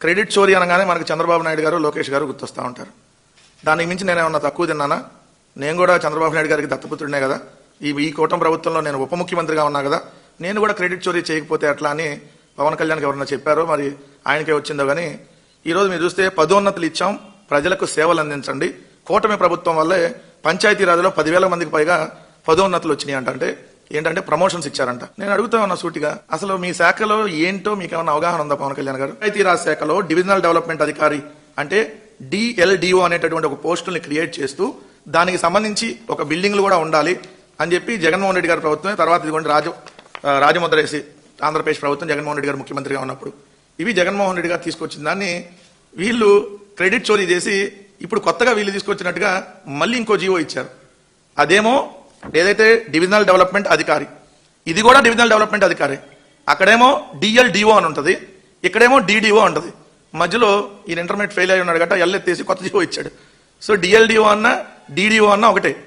Credit చోరీ అనగానే మనకు చంద్రబాబు నాయుడు గారు లోకేష్ గారు గుర్తొస్తూ ఉంటారు. దానికి మించి నేనేమన్నా తక్కువ తిన్నానా? నేను కూడా చంద్రబాబు నాయుడు గారికి దత్తపుత్రుడినే కదా. ఈ ఈ కూటమి ప్రభుత్వంలో నేను ఉప ముఖ్యమంత్రిగా ఉన్నా కదా. నేను కూడా క్రెడిట్ చోరీ చేయకపోతే అట్లా అని పవన్ కళ్యాణ్కి ఎవరన్నా చెప్పారో మరి ఆయనకే వచ్చిందో కానీ ఈరోజు మీరు చూస్తే పదోన్నతులు ఇచ్చాం ప్రజలకు సేవలు అందించండి. కూటమి ప్రభుత్వం వల్లే పంచాయతీరాజ్లో పదివేల మందికి పైగా పదోన్నతులు వచ్చినాయి అంట. అంటే ఏంటంటే ప్రమోషన్స్ ఇచ్చారంట. నేను అడుగుతా ఉన్నా సూటిగా అసలు మీ శాఖలో ఏంటో మీకు ఏమైనా అవగాహన ఉందా పవన్ కళ్యాణ్ గారు? పంచాయతీరాజ్ శాఖలో డివిజనల్ డెవలప్మెంట్ అధికారి అంటే డిఎల్డిఓ అనేటటువంటి ఒక పోస్టుల్ని క్రియేట్ చేస్తూ దానికి సంబంధించి ఒక బిల్డింగ్లు కూడా ఉండాలి అని చెప్పి జగన్మోహన్ రెడ్డి గారి ప్రభుత్వం తర్వాత ఇదిగోండి రాజు రాజముద్ర వేసి ఆంధ్రప్రదేశ్ ప్రభుత్వం జగన్మోహన్ రెడ్డి గారు ముఖ్యమంత్రిగా ఉన్నప్పుడు. ఇవి జగన్మోహన్ రెడ్డి గారు తీసుకొచ్చిన దాన్ని వీళ్ళు క్రెడిట్ చోరీ చేసి ఇప్పుడు కొత్తగా వీళ్ళు తీసుకొచ్చినట్టుగా మళ్ళీ ఇంకో జీవో ఇచ్చారు. అదేమో ఏదైతే డివిజనల్ డెవలప్మెంట్ అధికారి ఇది కూడా డివిజనల్ డెవలప్మెంట్ అధికారి అక్కడేమో డిఎల్డిఓ అని ఉంటుంది ఇక్కడేమో డిడిఓ ఉంటుంది. మధ్యలో ఈయన ఇంటర్మీడియట్ ఫెయిల్ అయి ఉన్నాడు గట్ట ఎల్ ఎత్తేసి కొత్త జీవో ఇచ్చాడు. సో డిఎల్డిఓ అన్న డిడిఓ అన్న ఒకటే.